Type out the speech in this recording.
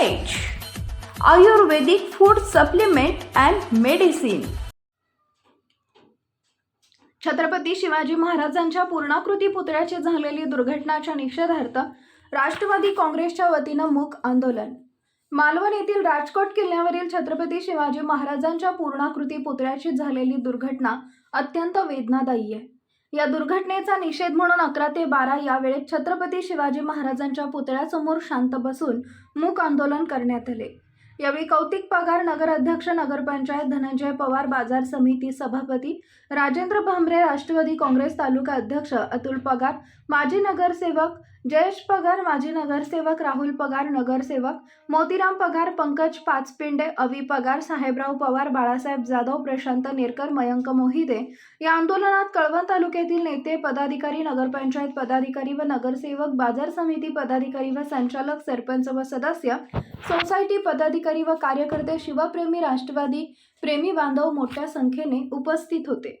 Ayurvedic food supplement and medicine Chhatrapati Shivaji महाराजांच्या पूर्णाकृती पुतळ्याची झालेली दुर्घटनाच्या निषेधार्थ राष्ट्रवादी काँग्रेसच्या वतीनं मूक आंदोलन. मालवण येथील राजकोट किल्ल्यावरील छत्रपती शिवाजी महाराजांच्या पूर्णाकृती पुतळ्याची झालेली दुर्घटना अत्यंत वेदनादायी आहे. या दुर्घटनेचा निषेध म्हणून अकरा ते बारा या वेळेत छत्रपती शिवाजी महाराजांच्या पुतळ्यासमोर शांत बसून मूक आंदोलन करण्यात आले. यावेळी कौतिक पगार नगर अध्यक्ष नगरपंचायत धनंजय पवार बाजार समिती सभापती राजेंद्र भांबरे राष्ट्रवादी काँग्रेस तालुका अध्यक्ष अतुल पगार माजी नगरसेवक जयेश पगार माजी नगरसेवक राहुल पगार नगरसेवक मोतीराम पगार पंकज पाचपिंडे अवी पगार साहेबराव पवार बाळासाहेब जाधव प्रशांत नेरकर मयंक मोहिते या आंदोलनात कळवण तालुक्यातील नेते पदाधिकारी नगरपंचायत पदाधिकारी व नगरसेवक बाजार समिती पदाधिकारी व संचालक सरपंच व सदस्य सोसायटी पदाधिकारी व कार्यकर्ते शिवप्रेमी राष्ट्रवादी प्रेमी बांधव मोठ्या संख्येने उपस्थित होते.